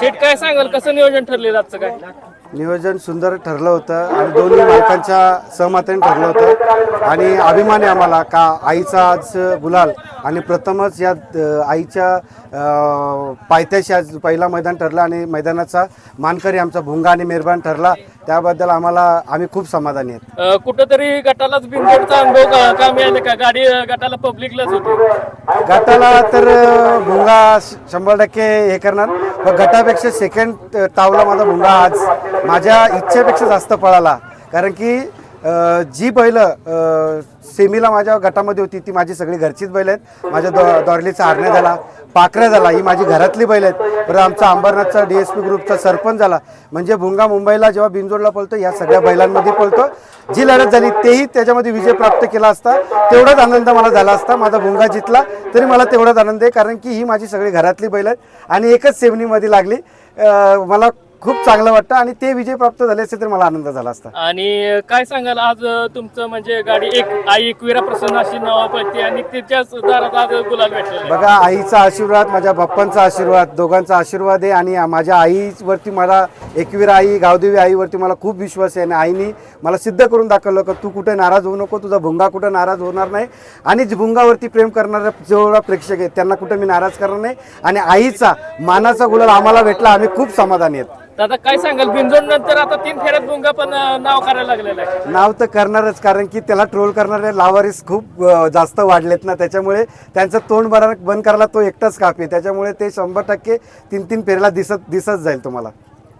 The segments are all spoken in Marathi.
शेट काय सांगाल? कसं नियोजन ठरलेलं आजचं काय? नियोजन सुंदर ठरलं होतं आणि दोन्ही मालकांच्या सहमतीने ठरलं होतं. आणि अभिमान आहे आम्हाला का आईचा आज गुलाल आणि प्रथमच या अ, आईच्या अ, पायथ्याशी आज पहिला मैदान ठरला आणि मैदानाचा मानकरी आमचा भुंगा आणि मेहरबान ठरला. त्याबद्दल आम्हाला आम्ही खूप समाधानी आहेत. अं, कुठंतरी गटालाच बिनजोडचा अनुभव का- का मिळाले का? गाडी अं, गटाला पब्लिकलाच होती. गटाला तर अ, भुंगा श- शंभर टक्के हे करणार. गटापेक्षा सेकंड तावला माझा मुंडा आज माझ्या इच्छेपेक्षा जास्त पळाला. कारण की जी बैलं सेमीला माझ्या गटामध्ये होती ती माझी सगळी घरचीच बैल आहेत. माझ्या दो दॉरलीचा आरण्या झाला पाखरं झाला ही माझी घरातली बैल आहेत. बरं आमचा अंबरनाथचा डी एस पी ग्रुपचा सरपंच झाला. म्हणजे भुंगा मुंबईला जेव्हा बिनजोडला पळतो या सगळ्या बैलांमध्ये पळतो. जी लढत झाली तेही त्याच्यामध्ये विजय प्राप्त केला असता. तेवढाच आनंद मला झाला असता माझा भुंगा जितला तरी मला तेवढाच आनंद आहे कारण की ही माझी सगळी घरातली बैल आहेत. आणि एकच सेवनीमध्ये लागली. मला खूप चांगलं वाटतं आणि ते विजय प्राप्त झाले असते तर मला आनंद झाला असता. आणि काय सांगाल आज तुमचं म्हणजे गाडी एक आई एकविरा प्रसन्न अशी नावा पडते आणि त्याच्याच दारात आज गुलाल भेटलेला आहे. बघा आईचा आशीर्वाद माझ्या बाप्पांचा आशीर्वाद दोघांचा आशीर्वाद आहे आणि माझ्या आईवरती मला एकवीर आई गावदेवी आईवरती मला खूप विश्वास आहे आणि आईने मला सिद्ध करून दाखवलं की तू कुठे नाराज होऊ नको तुझा भुंगा कुठं नाराज होणार नाही. आणि भुंगावरती प्रेम करणारे जेवढा प्रेक्षक आहेत त्यांना कुठं मी नाराज करणार नाही. आणि आईचा मानाचा गुलाल आम्हाला भेटला आम्ही खूप समाधानी आहेत. दादा काय सांगाल? बिनजोड नंतर आता तीन फेऱ्यात भुंगा पण नाव करायला लागलेलं आहे. नाव तर करणारच कारण की त्याला ट्रोल करणारे लावारीस खूप अ, जास्त वाढलेत ना. त्याच्यामुळे त्यांचं तोंड बरा बंद करायला तो एकटाच काफी आहे. त्याच्यामुळे ते शंभर टक्के तीन तीन फेरीला दिसत दिसत जाईल तुम्हाला.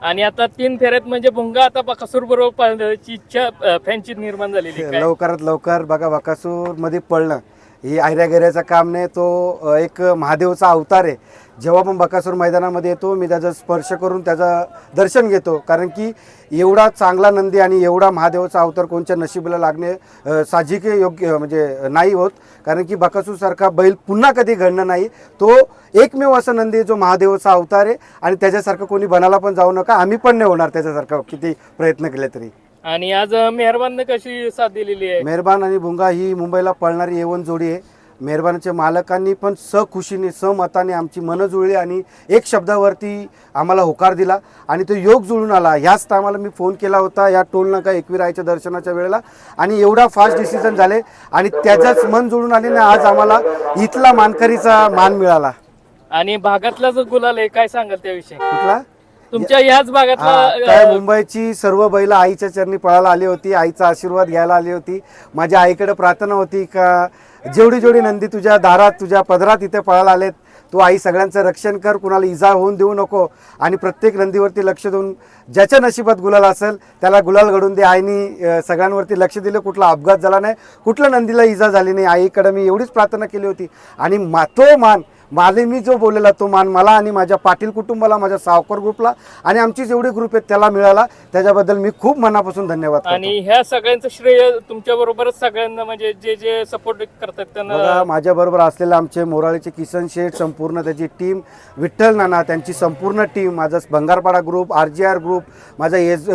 आणि आता तीन फेऱ्यात म्हणजे भुंगा आता बकासूर बरोबर इच्छा अं, फॅनची निर्माण झालेली आहे. काय? लवकरात लवकर बघा बकासूरमध्ये पडणं ही आयऱ्यागेऱ्याचं काम नाही तो एक महादेवचा अवतार आहे. जेव्हा पण बकासूर मैदानामध्ये येतो मी त्याचा स्पर्श करून त्याचं दर्शन घेतो. कारण की एवढा चांगला नंदी आणि एवढा महादेवाचा अवतार कोणत्या नशिबीला लागणे साजिक साहजिक योग्य म्हणजे नाही होत. कारण की बकासूरसारखा बैल पुन्हा कधी घडणं नाही. तो एकमेव असा नंदी आहे जो महादेवाचा अवतार आहे. आणि त्याच्यासारखं कोणी बनायला पण जाऊ नका. आम्ही पण नाही होणार त्याच्यासारखं किती प्रयत्न केले तरी. आणि आज मेहरबान कशी साथ दिलेली आहे? मेहरबान आणि भुंगा ही मुंबईला पळणारी येवन जोडी आहे. मेहरबानच्या मालकांनी पण सखुशीने सहमताने आमची मनं जुळली आणि एक शब्दावरती आम्हाला होकार दिला आणि तो योग जुळून आला. ह्याच टायमाला मी फोन केला होता या टोल नाका एकविरायच्या दर्शनाच्या वेळेला आणि एवढा फास्ट डिसिजन झाले आणि त्याच्याच मन जुळून आले ना आज आम्हाला इथला मानकरीचा मान मिळाला. आणि भागातला जो गुलाल आहे काय सांगाल त्याविषयी? कुठला? तुमच्या ह्याच भागातला हा, काय मुंबईची सर्व बैल आईच्या चरणी पळायला आली होती आईचा आशीर्वाद घ्यायला आली होती. माझ्या आईकडे प्रार्थना होती का जेवढी जेवढी नंदी तुझ्या दारात तुझ्या पदरात इथे पळायला आलेत तू आई सगळ्यांचं रक्षण कर कुणाला इजा होऊन देऊ नको. आणि प्रत्येक नंदीवरती लक्ष देऊन ज्याच्या नशिबात गुलाल असेल त्याला गुलाल घडून दे. आईनी अं, सगळ्यांवरती लक्ष दिलं कुठला अपघात झाला नाही कुठल्या नंदीला इजा झाली नाही. आईकडे मी एवढीच प्रार्थना केली होती. आणि मा तो मान माझे मी जो बोललेला तो मान मला आणि माझ्या पाटील कुटुंबाला माझ्या सावकर ग्रुपला आणि आमची जेवढी ग्रुप आहेत त्याला मिळाला त्याच्याबद्दल मी खूप मनापासून धन्यवाद. आणि ह्या सगळ्यांचं श्रेय तुमच्या बरोबरच सगळ्यांना म्हणजे जे जे सपोर्ट करतात त्यांना माझ्या बरोबर असलेले आमचे मोराळीचे किसन शेठ संपूर्ण त्याची टीम विठ्ठल नाना त्यांची संपूर्ण टीम माझा Bhangarpada group R G R group माझा एस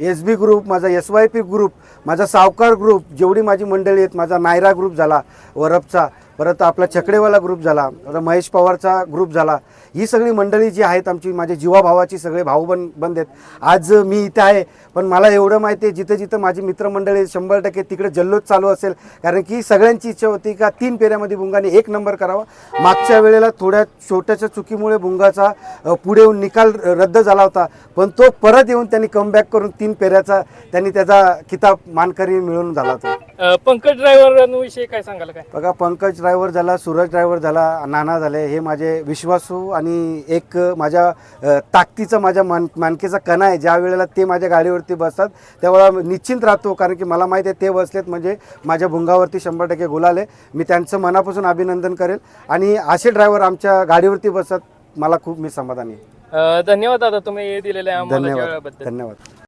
एस बी ग्रुप माझा एस वाय पी ग्रुप माझा सावकार ग्रुप जेवढी माझी मंडळी आहेत माझा नायरा ग्रुप झाला वरपचा परत आपला छकडेवाला ग्रुप झाला आता महेश पवारचा ग्रुप झाला. ही सगळी मंडळी जी आहेत आमची माझ्या जीवाभावाची सगळे भाऊ बन बंद आहेत. आज मी इथे आहे पण मला एवढं माहिती आहे जिथं जिथं माझी मित्रमंडळी शंभर टक्के तिकडे जल्लोष चालू असेल. कारण की सगळ्यांची इच्छा होती का तीन पेऱ्यामध्ये बुंगाने एक नंबर करावा. मागच्या वेळेला थोड्या छोट्याच्या चुकीमुळे बुंगाचा पुढे येऊन निकाल रद्द झाला होता. पण तो परत येऊन त्यांनी कमबॅक करून तीन पेऱ्याचा त्यांनी त्याचा किताब मानकरी मिळवून झाला होता. अं, पंकज ड्रायव्हर विषयी काय सांगाल काय? बघा पंकज ड्रायव्हर झाला सूरज ड्रायव्हर झाला नाना झाले हे माझे विश्वासू आणि एक माझ्या अ, ताकदीचा माझ्या मान मानकेचा कणा आहे. ज्या वेळेला ते माझ्या गाडीवरती बसतात त्यावेळेला निश्चिंत राहतो कारण की मला माहिती आहे ते बसलेत म्हणजे माझ्या भुंगावरती शंभर टक्के गुलाले. मी त्यांचं मनापासून अभिनंदन करेल. आणि असे ड्रायव्हर आमच्या गाडीवरती बसतात मला खूप मी समाधानी आहे. अं, धन्यवाद दादा तुम्ही दिलेल्या आम्हाला धन्यवाद. वेळाबद्दल. धन्यवाद.